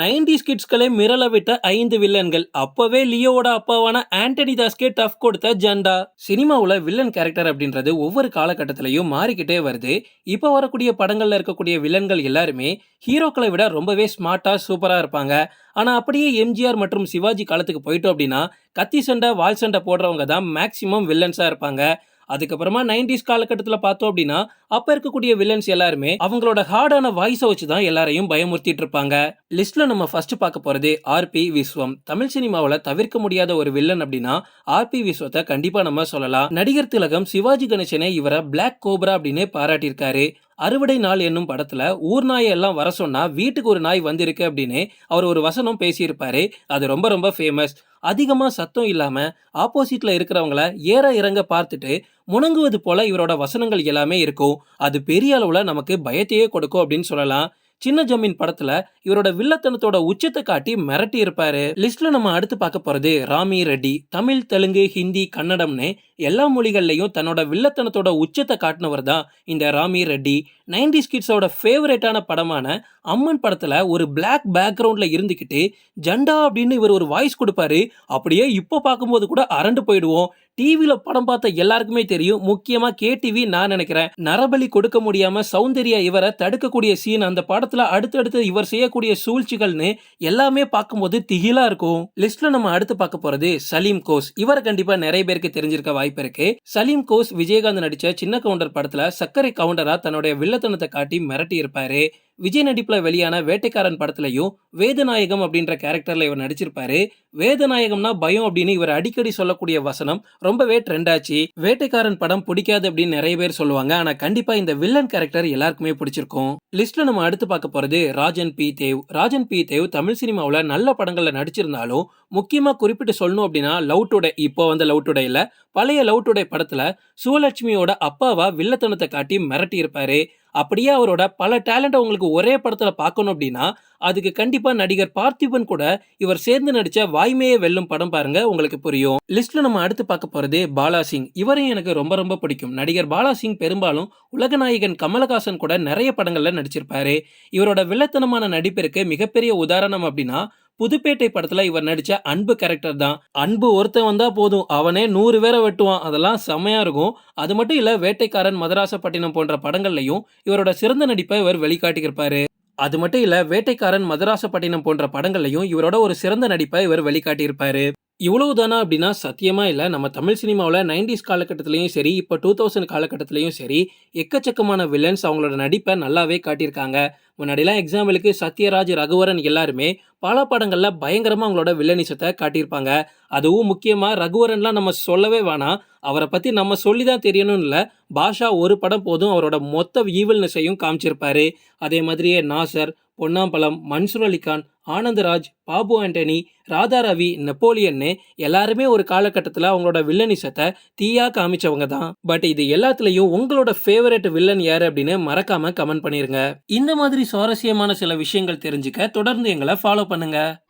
Nineties கிட்ஸ்களை மிரள விட்ட ஐந்து வில்லன்கள் அப்பவே லியோவோட அப்பாவான ஆண்டனி தாஸ்கே டஃப் கொடுத்த ஜெண்டா. சினிமாவில் வில்லன் கேரக்டர் அப்படின்றது ஒவ்வொரு காலகட்டத்திலையும் மாறிக்கிட்டே வருது. இப்போ வரக்கூடிய படங்களில் இருக்கக்கூடிய வில்லன்கள் எல்லாருமே ஹீரோக்களை விட ரொம்பவே ஸ்மார்ட்டாக சூப்பராக இருப்பாங்க. ஆனால் அப்படியே எம்ஜிஆர் மற்றும் சிவாஜி காலத்துக்கு போயிட்டோம் அப்படின்னா கத்தி சண்டை வால் சண்டை போடுறவங்க தான் மேக்சிமம் வில்லன்ஸாக இருப்பாங்க. அதுக்கப்புறமா நைன்டிஸ் காலகட்டத்தில் பார்த்தோம் அப்படின்னா அப்போ இருக்கக்கூடிய வில்லன்ஸ் எல்லாருமே அவங்களோட ஹார்டான வாய்ஸை வச்சு தான் எல்லாரையும் பயமுறுத்திட்டு இருப்பாங்க. லிஸ்ட்ல நம்ம ஃபர்ஸ்ட் பார்க்க போறது ஆர்பி விஸ்வம். தமிழ் சினிமாவில் தவிர்க்க முடியாத ஒரு வில்லன் அப்படின்னா ஆர்பி விஸ்வத்தை கண்டிப்பாக நம்ம சொல்லலாம். நடிகர் திலகம் சிவாஜி கணேசனை இவரை பிளாக் கோப்ரா அப்படின்னு பாராட்டியிருக்காரு. அறுவடை நாள் என்னும் படத்துல ஊர் நாயை எல்லாம் வர சொன்னா வீட்டுக்கு ஒரு நாய் வந்திருக்கு அப்படின்னு அவர் ஒரு வசனம் பேசியிருப்பாரு. அது ரொம்ப ரொம்ப ஃபேமஸ் அதிகமா சத்தம் இல்லாம ஆப்போசிட்ல இருக்கிறவங்கள ஏற இறங்க பார்த்துட்டு முணங்குவது போல இவரோட வசனங்கள் எல்லாமே இருக்கும். அது பெரிய அளவுல நமக்கு பயத்தையே கொடுக்கும் அப்படின்னு சொல்லலாம். சின்ன ஜமீன் படத்துல இவரோட வில்லத்தனத்தோட உச்சத்தை காட்டி மிரட்டி இருப்பாரு லிஸ்ட்ல நம்ம அடுத்து பார்க்க போறது ராமி ரெட்டி தமிழ் தெலுங்கு ஹிந்தி கன்னடம்னு எல்லா மொழிகள்லையும் தன்னோட வில்லத்தனத்தோட உச்சத்தை காட்டினவர் தான் இந்த ராமி ரெட்டி. நைன்டிஸ் கிட்ஸோட ஃபேவரேட்டான படமான அம்மன் படத்தில் ஒரு பிளாக் பேக்ரவுண்டில் இருந்துக்கிட்டு ஜண்டா அப்படின்னு இவர் ஒரு வாய்ஸ் கொடுப்பாரு. அப்படியே இப்போ பார்க்கும்போது கூட அரண்டு போயிடுவோம். டிவியில் படம் பார்த்த எல்லாருக்குமே தெரியும். முக்கியமாக கேடிவி நான் நினைக்கிறேன். நரபலி கொடுக்க முடியாமல் சௌந்தர்யா இவரை தடுக்கக்கூடிய சீன் அந்த படத்தில் அடுத்தடுத்து இவர் செய்யக்கூடிய சூழ்ச்சிகள்னு எல்லாமே பார்க்கும்போது திகிலாக இருக்கும். லிஸ்ட்டில் நம்ம அடுத்து பார்க்க போகிறது சலீம் கோஸ். இவரை கண்டிப்பாக நிறைய பேருக்கு தெரிஞ்சிருக்க வாய்ப்பு இருக்கு சலீம் கோஸ் விஜயகாந்த் நடிச்ச சின்ன கவுண்டர் படத்துல சர்க்கரை கவுண்டரா தன்னுடைய வில்லத்தனத்தை காட்டி மிரட்டி இருப்பாரு விஜய் நடிப்பில் வெளியான வேட்டைக்காரன் படத்துலையும் வேதநாயகம் அப்படின்ற கேரக்டரில் இவர் நடிச்சிருப்பாரு. வேதநாயகம்னா பயம் அப்படின்னு இவர் அடிக்கடி சொல்லக்கூடிய வசனம் ரொம்பவே ட்ரெண்ட் ஆச்சு. வேட்டைக்காரன் படம் பிடிக்காது அப்படின்னு நிறைய பேர் சொல்லுவாங்க. ஆனால் கண்டிப்பாக இந்த வில்லன் கேரக்டர் எல்லாருக்குமே பிடிச்சிருக்கும். லிஸ்ட்டில் நம்ம அடுத்து பார்க்க போகிறது ராஜன் பி. தேவ். ராஜன் பி. தேவ் தமிழ் சினிமாவில் நல்ல படங்களில் நடிச்சிருந்தாலும் முக்கியமாக குறிப்பிட்டு சொல்லணும் அப்படின்னா லவ் டுடே இப்போ வந்த லவ் டுடே பழைய லவ் டுடே படத்தில் சுவலட்சுமியோட அப்பாவா வில்லத்தனத்தை காட்டி மிரட்டி இருப்பாரு அப்படியே அவரோட பல டேலண்ட்டை உங்களுக்கு ஒரே படத்தில் பார்க்கணும் அப்படின்னா அதுக்கு கண்டிப்பாக நடிகர் பார்த்திபன் கூட இவர் சேர்ந்து நடித்த வாய்மையே வெல்லும் படம் பாருங்க உங்களுக்கு புரியும். லிஸ்ட்டில் நம்ம அடுத்து பார்க்க போகிறது பாலாசிங் இவரையும் எனக்கு ரொம்ப ரொம்ப பிடிக்கும். நடிகர் பாலாசிங் பெரும்பாலும் உலகநாயகன் கமலஹாசன் கூட நிறைய படங்களில் நடிச்சிருப்பாரு. இவரோட வில்லத்தனமான நடிப்பிற்கு மிகப்பெரிய உதாரணம் அப்படின்னா புதுப்பேட்டை படத்துல இவர் நடிச்ச அன்பு கேரக்டர் தான். அன்பு ஒருத்தன் வந்தா போதும். அவனே நூறு பேரை வெட்டுவான். அதெல்லாம் செம்மையா இருக்கும். அது மட்டும் இல்ல வேட்டைக்காரன் மதராசப்பட்டினம் போன்ற படங்கள்லையும் இவரோட சிறந்த நடிப்பை இவர் வெளிக்காட்டியிருப்பாரு. அது மட்டும் இல்ல வேட்டைக்காரன் மதராசப்பட்டினம் போன்ற படங்கள்லையும் இவரோட ஒரு சிறந்த நடிப்பை இவர் வெளிக்காட்டியிருப்பாரு. இவ்வளவு தானா அப்படின்னா சத்தியமாக இல்லை. நம்ம தமிழ் சினிமாவில் நைன்டிஸ் காலகட்டத்திலையும் சரி இப்போ டூ தௌசண்ட் காலகட்டத்திலையும் சரி எக்கச்சக்கமான வில்லன்ஸ் அவங்களோட நடிப்பை நல்லாவே காட்டியிருக்காங்க. முன்னாடிலாம் எக்ஸாம்பிளுக்கு சத்யராஜ் ரகுவரன் எல்லாருமே பல படங்களில் பயங்கரமாக அவங்களோட வில்லனிசத்தை காட்டியிருப்பாங்க. அதுவும் முக்கியமாக ரகுவரன்லாம் நம்ம சொல்லவே வேணாம். அவரை பற்றி நம்ம சொல்லி தான் தெரியணும்னு இல்லை. பாஷா ஒரு படம் போதும் அவரோட மொத்த ஈவல்னஸையும் காமிச்சிருப்பாரு. அதே மாதிரியே நாசர் பொன்னாம்பலம் மன்சூர் அலிகான் ஆனந்தராஜ் பாபு ஆண்டனி ராதா ரவி நெப்போலியன்னு எல்லாருமே ஒரு காலகட்டத்தில் அவங்களோட வில்லனிசத்தை தீயா காமிச்சவங்க தான். பட் இது எல்லாத்துலேயும் உங்களோட ஃபேவரட் வில்லன் யார் அப்படின்னு மறக்காம கமெண்ட் பண்ணிருங்க. இந்த மாதிரி சுவாரஸ்யமான சில விஷயங்கள் தெரிஞ்சுக்க தொடர்ந்து எங்களை ஃபாலோ பண்ணுங்க.